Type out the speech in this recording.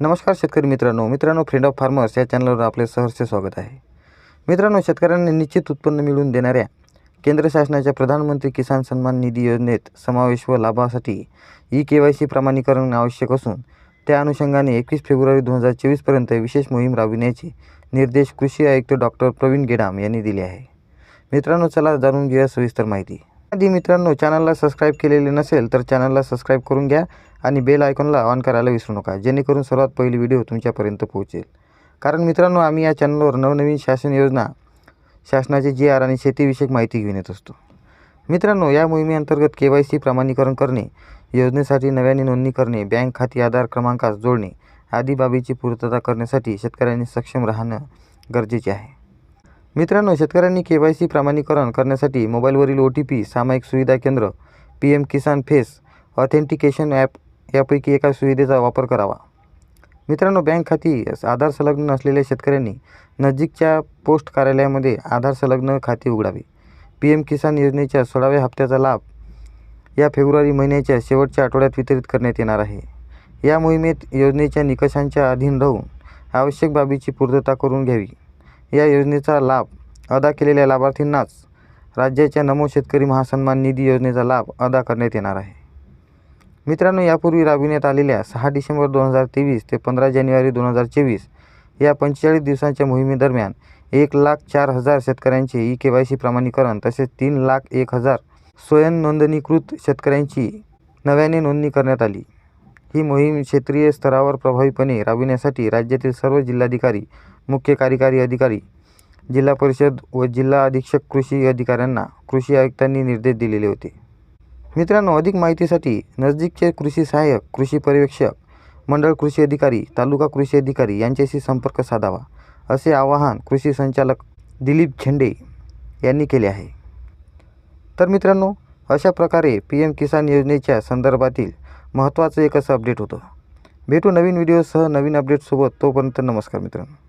नमस्कार शेतकरी मित्रांनो मित्रांनो फ्रेंड ऑफ फार्मर्स या चॅनलवर आपले सहर्ष स्वागत आहे. मित्रांनो शेतकऱ्यांना निश्चित उत्पन्न मिळवून देणाऱ्या केंद्र शासनाच्या प्रधानमंत्री किसान सन्मान निधी योजनेत समावेश व लाभासाठी ई के वाय सी प्रमाणीकरण आवश्यक असून त्या अनुषंगाने एकवीस फेब्रुवारी दोन हजार चोवीसपर्यंत विशेष मोहीम राबविण्याचे निर्देश कृषी आयुक्त डॉक्टर प्रवीण गेडाम यांनी दिले आहे. मित्रांनो चला जाणून घेऊया सविस्तर माहिती. आधी मित्रांनो चॅनलला सबस्क्राईब केलेले नसेल तर चॅनलला सबस्क्राईब करून घ्या आणि बेल आयकॉनला ऑन करायला विसरू नका जेणेकरून सर्वात पहिली व्हिडिओ तुमच्यापर्यंत पोहोचेल. कारण मित्रांनो आम्ही या चॅनलवर नवनवीन शासन योजना शासनाचे जी आर आणि शेतीविषयक माहिती घेऊन येत असतो. मित्रांनो या मोहिमेअंतर्गत के वाय सी प्रमाणीकरण करणे योजनेसाठी नव्याने नोंदणी करणे बँक खाती आधार क्रमांकास जोडणे आदी बाबीची पूर्तता करण्यासाठी शेतकऱ्यांनी सक्षम राहणं गरजेचे आहे. मित्रांनो शेतकऱ्यांनी के वाय सी प्रमाणीकरण करण्यासाठी मोबाईलवरील ओ टी पी सामायिक सुविधा केंद्र P M Kisan face authentication app यापैकी एका सुविधेचा वापर करावा. मित्रांनो बँक खाती आधार संलग्न नसलेल्या शेतकऱ्यांनी नजीकच्या पोस्ट कार्यालयामध्ये आधार संलग्न खाते उघडावे. पी एम किसान योजनेच्या सोळाव्या हप्त्याचा लाभ या फेब्रुवारी महिन्याच्या शेवटच्या आठवड्यात वितरित करण्यात येणार आहे. या मोहिमेत योजनेच्या निकषांच्या अधीन राहून आवश्यक बाबीची पूर्तता करून घ्यावी. या योजनेचा लाभ अदा केलेल्या लाभार्थींनाच राज्याच्या नमो शेतकरी महासन्मान निधी योजनेचा लाभ अदा करण्यात येणार आहे. मित्रांनो यापूर्वी राबविण्यात आलेल्या सहा डिसेंबर दोन हजार तेवीस ते पंधरा जानेवारी दोन हजार चोवीस या पंचेचाळीस दिवसांच्या मोहिमेदरम्यान एक लाख चार हजार शेतकऱ्यांचे ई के वाय सी प्रमाणीकरण तसेच तीन लाख एक हजार स्वयं नोंदणीकृत शेतकऱ्यांची नव्याने नोंदणी करण्यात आली. ही मोहीम क्षेत्रीय स्तरावर प्रभावीपणे राबविण्यासाठी राज्यातील सर्व जिल्हाधिकारी मुख्य कार्यकारी अधिकारी जिल्हा परिषद व जिल्हा अधीक्षक कृषी अधिकाऱ्यांना कृषी आयुक्तांनी निर्देश दिलेले होते. मित्रांनो अधिक माहितीसाठी नजदीकचे कृषी सहाय्यक कृषी पर्यवेक्षक मंडळ कृषी अधिकारी तालुका कृषी अधिकारी यांच्याशी संपर्क साधावा असे आवाहन कृषी संचालक दिलीप झेंडे यांनी केले आहे. तर मित्रांनो अशा प्रकारे पी एम किसान योजनेच्या संदर्भातील महत्त्वाचं एक असं अपडेट होतं. भेटू नवीन व्हिडिओसह नवीन अपडेटसोबत तोपर्यंत नमस्कार मित्रांनो.